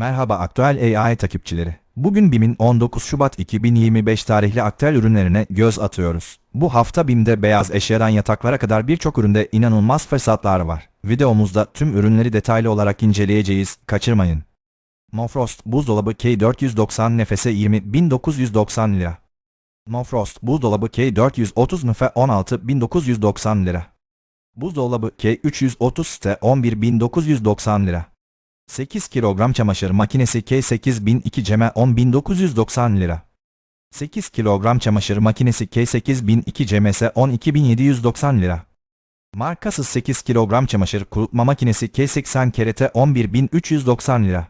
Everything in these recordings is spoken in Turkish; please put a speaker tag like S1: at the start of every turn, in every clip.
S1: Merhaba aktüel AI takipçileri. Bugün BİM'in 19 Şubat 2025 tarihli aktüel ürünlerine göz atıyoruz. Bu hafta BİM'de beyaz eşyadan yataklara kadar birçok üründe inanılmaz fırsatlar var. Videomuzda tüm ürünleri detaylı olarak inceleyeceğiz, kaçırmayın. Mofrost buzdolabı K490 nefese 20.990 lira. Mofrost buzdolabı K430 nefe 16.990 lira. Buzdolabı K330 ste 11.990 lira. 8 kilogram çamaşır makinesi K8002 ceme 10.990 lira. 8 kilogram çamaşır makinesi K8002 cemese 12.790 lira. Markasız 8 kilogram çamaşır kurutma makinesi K80 kerete 11.390 lira.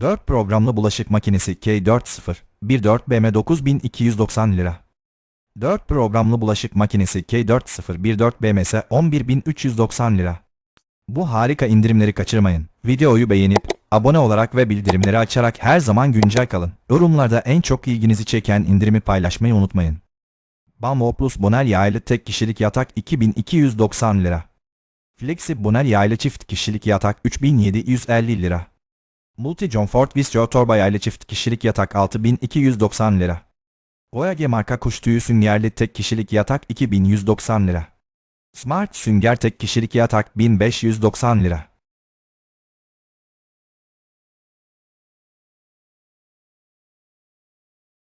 S1: 4 programlı bulaşık makinesi K40 14 BM 9290 lira. 4 programlı bulaşık makinesi K40 14 BMS 11390 lira. Bu harika indirimleri kaçırmayın. Videoyu beğenip, abone olarak ve bildirimleri açarak her zaman güncel kalın. Yorumlarda en çok ilginizi çeken indirimi paylaşmayı unutmayın. Bambo Plus Bonel yaylı tek kişilik yatak 2290 lira. Flexi Bonel yaylı çift kişilik yatak 3750 lira. Multi Comfort Vistro torba yaylı çift kişilik yatak 6290 lira. Voyage marka kuş tüyü süngerli tek kişilik yatak 2190 lira. Smart sünger tek kişilik yatak 1590 lira.